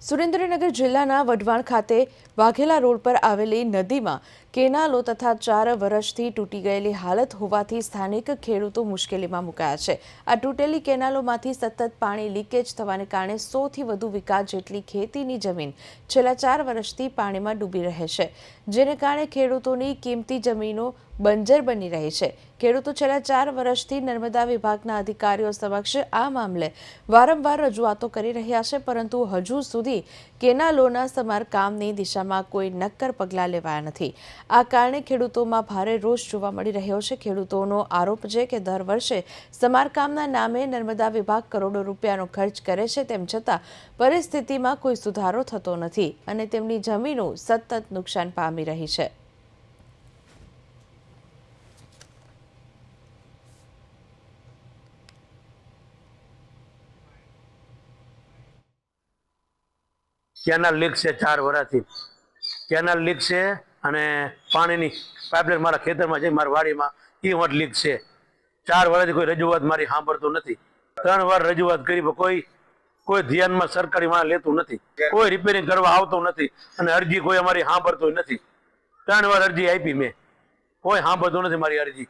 સુરેન્દ્રનગર જિલ્લાના વઢવાણ ખાતે વાઘેલા રોડ પર આવેલી નદીમાં કેનાલો તથા ચાર વર્ષથી તૂટી ગયેલી હાલત હોવાથી સ્થાનિક ખેડૂતો મુશ્કેલીમાં મુકાયા છે. આ તૂટેલી કેનાલોમાંથી સતત પાણી લીકેજ થવાને કારણે સોથી વધુ વિકાસ જેટલી ખેતીની જમીન છેલ્લા ચાર વર્ષથી પાણીમાં ડૂબી રહે છે. જેને કારણે ખેડૂતોની કિંમતી જમીનો બંજર બની રહી છે. ખેડૂતો છેલ્લા ચાર વર્ષથી નર્મદા વિભાગના અધિકારીઓ સમક્ષ આ મામલે વારંવાર રજૂઆતો કરી રહ્યા છે, પરંતુ હજુ સુધી કેનાલોના સમારકામની દિશામાં કોઈ નક્કર પગલાં લેવાયા નથી. આ કારણે ખેડૂતોમાં ભારે રોષ જોવા મળી રહ્યો છે. ખેડૂતોનો આરોપ છે કે દર વર્ષે સમારકામના નામે નર્મદા વિભાગ કરોડો રૂપિયાનો ખર્ચ કરે છે, તેમ છતાં પરિસ્થિતિમાં કોઈ સુધારો થતો નથી અને તેમની જમીનો સતત નુકસાન પામી રહી છે. કેનાલ લીક છે ચાર વરાથી. કેનાલ લીક છે અને પાણીની પાઇપલાઇન મારા ખેતરમાં છે, મારા વાડીમાં. એ વટ લીક છે. ચાર વર્ષથી કોઈ રજૂઆત મારી સાંભળતું નથી. ત્રણ વાર રજૂઆત કરી કોઈ કોઈ ધ્યાનમાં સરકારી માં લેતું નથી. કોઈ રિપેરિંગ કરવા આવતું નથી અને અરજી કોઈ અમારી સાંભળતું નથી. ત્રણ વાર અરજી આપી મેં. કોઈ સાંભળતું નથી મારી અરજી.